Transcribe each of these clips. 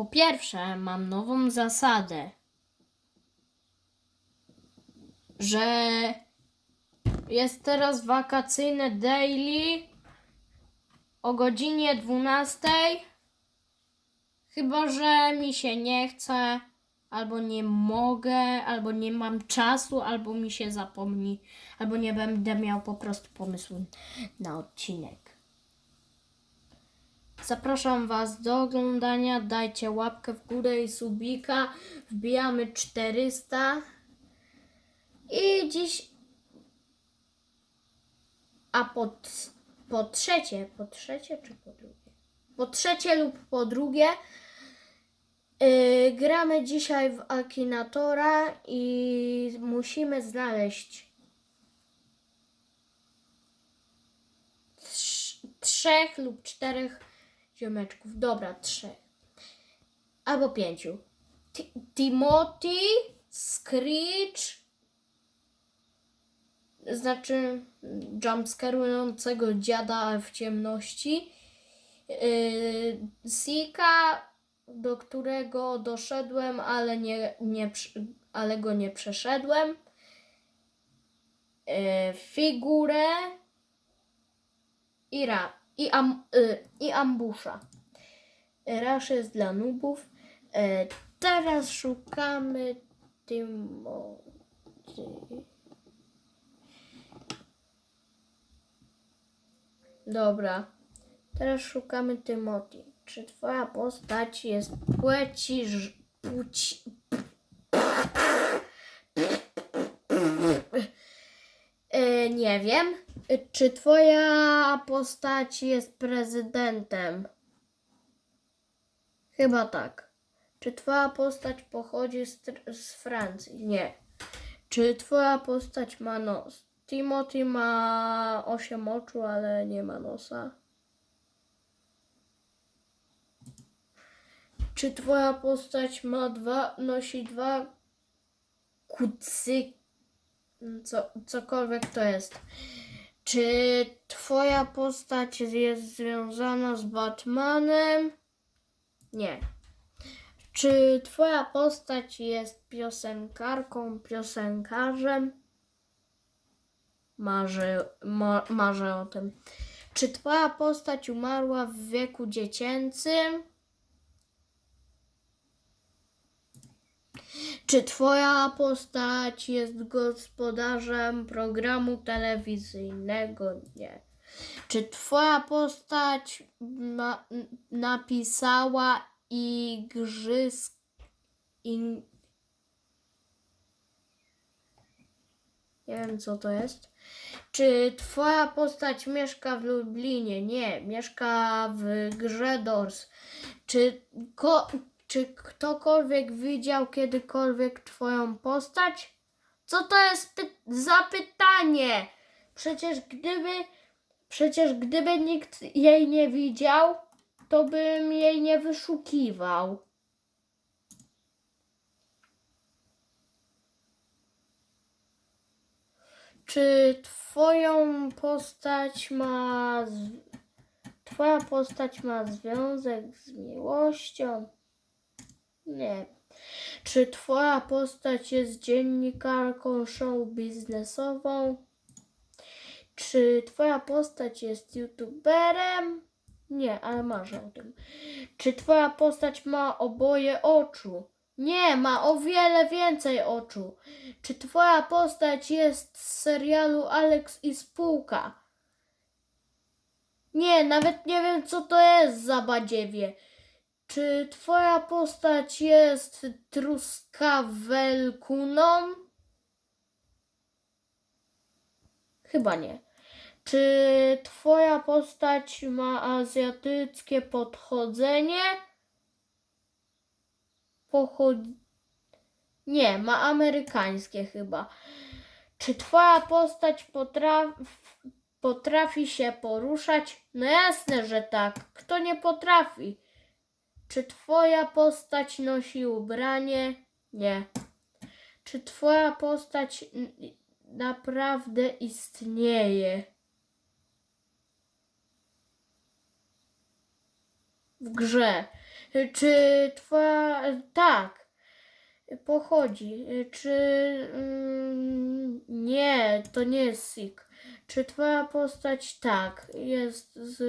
Po pierwsze, mam nową zasadę, że jest teraz wakacyjne daily o godzinie 12. Chyba, że mi się nie chce, albo nie mogę, albo nie mam czasu, albo mi się zapomni, albo nie będę miał po prostu pomysłu na odcinek. Zapraszam Was do oglądania. Dajcie łapkę w górę i subika. Wbijamy 400. I dziś. A po, po trzecie, po trzecie czy po drugie? Po trzecie lub po drugie. Yy, gramy dzisiaj w Akinatora i musimy znaleźć trz- trzech lub czterech ziomeczków. Dobra, trzech. Albo pięciu. Ti- Timothy, Screech, znaczy jumpscarującego dziada w ciemności. Yy, Sika, do którego doszedłem, ale, nie, nie, ale go nie przeszedłem. Yy, figurę i, ra, i, am, y, i ambusza. Rasz jest dla nubów. E, teraz szukamy Timothy. Dobra. Teraz szukamy Timothy. Czy twoja postać jest płci... płci... E, nie wiem. Czy twoja postać jest prezydentem? Chyba tak. Czy twoja postać pochodzi z, z Francji? Nie. Czy twoja postać ma nos? Timothy ma 8 oczu, ale nie ma nosa. Czy twoja postać ma dwa, nosi dwa kucy, co, cokolwiek to jest? Czy twoja postać jest związana z Batmanem? Nie. Czy twoja postać jest piosenkarką, piosenkarzem? Marzę, ma, marzę o tym. Czy twoja postać umarła w wieku dziecięcym? Czy twoja postać jest gospodarzem programu telewizyjnego? Nie. Czy twoja postać ma, napisała igrzysk... In... Nie wiem, co to jest. Czy twoja postać mieszka w Lublinie? Nie, mieszka w grze Dors. Czy, ko, czy ktokolwiek widział kiedykolwiek twoją postać? Co to jest py- za pytanie? Przecież gdyby, przecież gdyby nikt jej nie widział, to bym jej nie wyszukiwał. Czy twoją postać ma. Z... Twoja postać ma związek z miłością? Nie. Czy twoja postać jest dziennikarką show biznesową? Czy twoja postać jest youtuberem? Nie, ale marzę o tym. Czy twoja postać ma oboje oczu? Nie, ma o wiele więcej oczu. Czy twoja postać jest z serialu Alex i spółka? Nie, nawet nie wiem co to jest za badziewie. Czy twoja postać jest truskawelkuną? Chyba nie. Czy twoja postać ma azjatyckie podchodzenie? Pochod... Nie, ma amerykańskie chyba. Czy twoja postać potrafi, potrafi się poruszać? No jasne, że tak. Kto nie potrafi? Czy twoja postać nosi ubranie? Nie. Czy twoja postać naprawdę istnieje? W grze. Czy twoja... Tak. Pochodzi. Czy... mm, Nie, to nie jest Sik. Czy twoja postać... Tak. Jest z...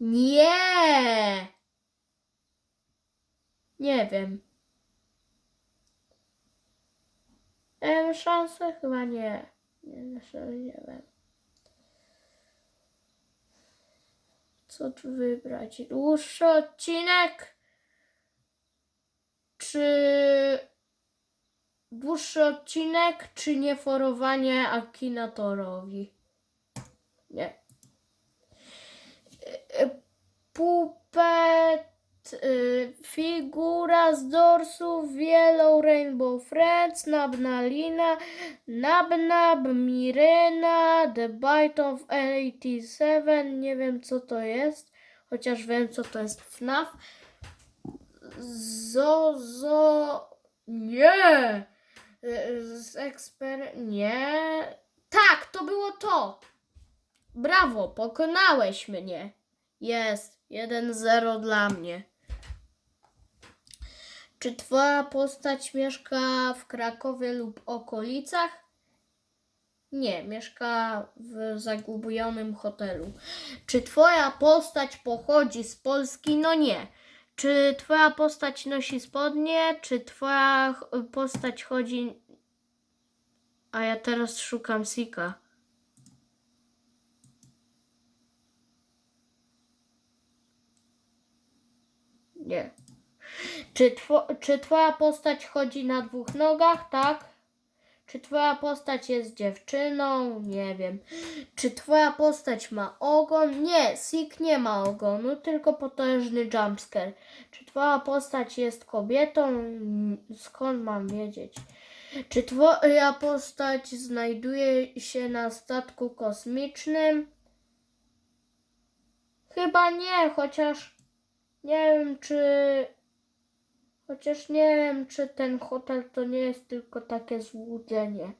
Nie! Nie wiem. Mam szansę? Chyba nie. Nie, nie, nie wiem. Co tu wybrać? Dłuższy odcinek? Czy dłuższy odcinek, czy nieforowanie Akinatorowi? Nie. Pupet, y, figura z dorsów, Yellow Rainbow Friends, Nabnalina, Nabnab, Mirena, The Bite of 87, nie wiem co to jest, chociaż wiem co to jest FNAF. Zozo, nie, Y, z eksper, nie, tak, to było to. Brawo, pokonałeś mnie. Jest 1-0 dla mnie. Czy twoja postać mieszka w Krakowie lub okolicach? Nie, mieszka w zagubionym hotelu. Czy twoja postać pochodzi z Polski? No nie. Czy twoja postać nosi spodnie? Czy twoja postać chodzi. A ja teraz szukam Sika. Nie. Czy, two, czy twoja postać chodzi na dwóch nogach? Tak. Czy twoja postać jest dziewczyną? Nie wiem. Czy twoja postać ma ogon? Nie, Sik nie ma ogonu, tylko potężny jumpscare. Czy twoja postać jest kobietą? Mm, Skąd mam wiedzieć? Czy twoja postać znajduje się na statku kosmicznym? Chyba nie, chociaż nie wiem, czy. Chociaż nie wiem, czy ten hotel to nie jest tylko takie złudzenie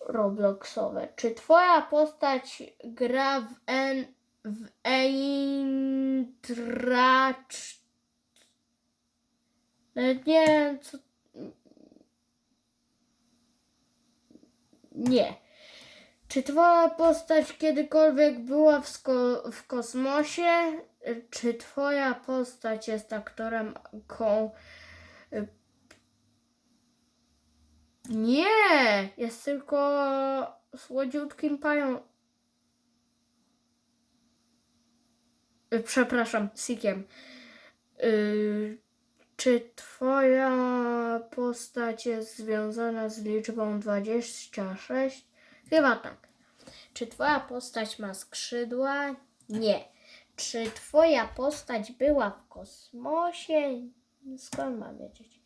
Robloxowe. Czy twoja postać gra w en, w Eintracz... Nawet Nie wiem, co... Nie. Czy twoja postać kiedykolwiek była w, w kosmosie? Czy twoja postać jest aktorem ko- Nie! Jest tylko słodziutkim pają... Y, Przepraszam, Sikiem. Y, czy twoja postać jest związana z liczbą 26? Chyba tak. Czy twoja postać ma skrzydła? Nie. Czy twoja postać była w kosmosie? Skąd mam wiedzieć?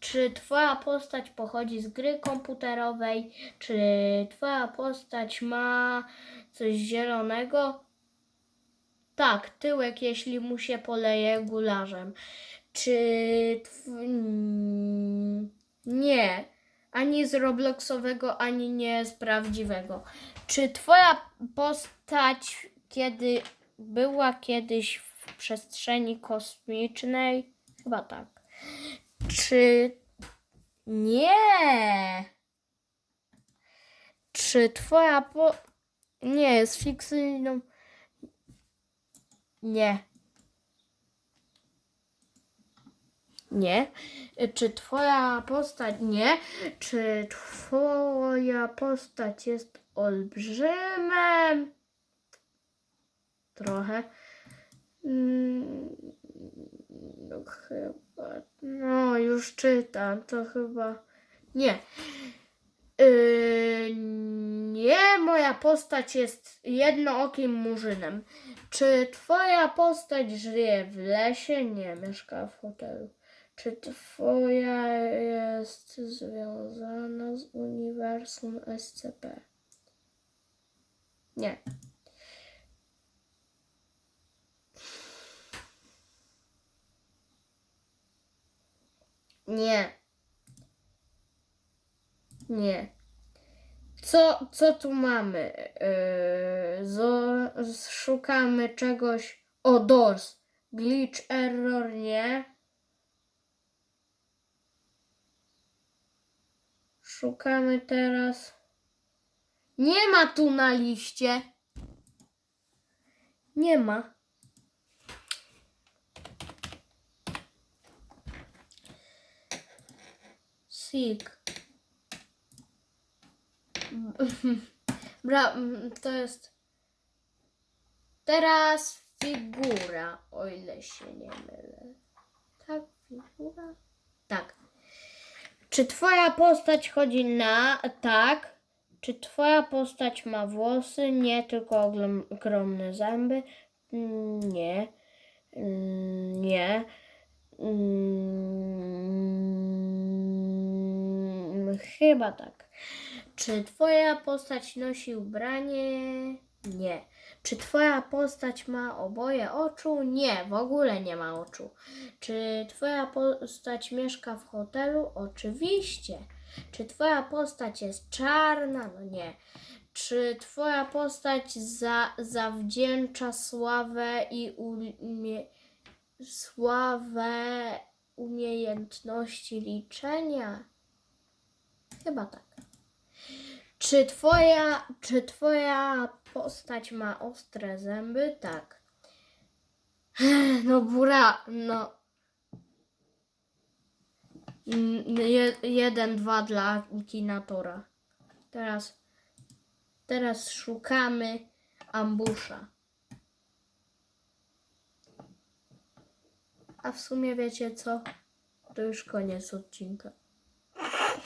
Czy twoja postać pochodzi z gry komputerowej? Czy twoja postać ma coś zielonego? Tak, tyłek, jeśli mu się poleje gularzem. Czy. Tw... mm, Nie. Ani z Robloxowego, ani nie z prawdziwego. Czy twoja postać kiedy była kiedyś w przestrzeni kosmicznej? Chyba tak. Czy nie? Czy twoja po... Nie, jest fikcyjną... Nie. Nie. Czy twoja postać... Nie. Czy twoja postać jest olbrzymem? Trochę. Mm, No chyba... No, już czytam. To chyba... Nie. Yy, nie, moja postać jest jednookim murzynem. Czy twoja postać żyje w lesie? Nie, mieszka w hotelu. Czy twoja jest związana z uniwersum SCP? Nie. Nie. Nie. Co, co tu mamy? Yy, szukamy czegoś. O, Doors. Glitch error nie. Szukamy teraz. Nie ma tu na liście. Nie ma. Sig. Bra, to jest. Teraz figura, o ile się nie mylę. Tak, figura? Tak. Czy twoja postać chodzi na tak? Czy twoja postać ma włosy? Nie, tylko ogromne zęby. Mm, Nie. Mm, Nie. Chyba tak. Czy twoja postać nosi ubranie? Nie. Czy twoja postać ma oboje oczu? Nie, w ogóle nie ma oczu. Czy twoja postać mieszka w hotelu? Oczywiście. Czy twoja postać jest czarna? No nie. Czy twoja postać za, zawdzięcza sławę i umie, sławę umiejętności liczenia? Chyba tak. Czy twoja, czy twoja postać ma ostre zęby? Tak. No bura, no. Je, jeden, dwa dla Kinatora. Teraz, teraz szukamy ambusza. A w sumie wiecie co? To już koniec odcinka.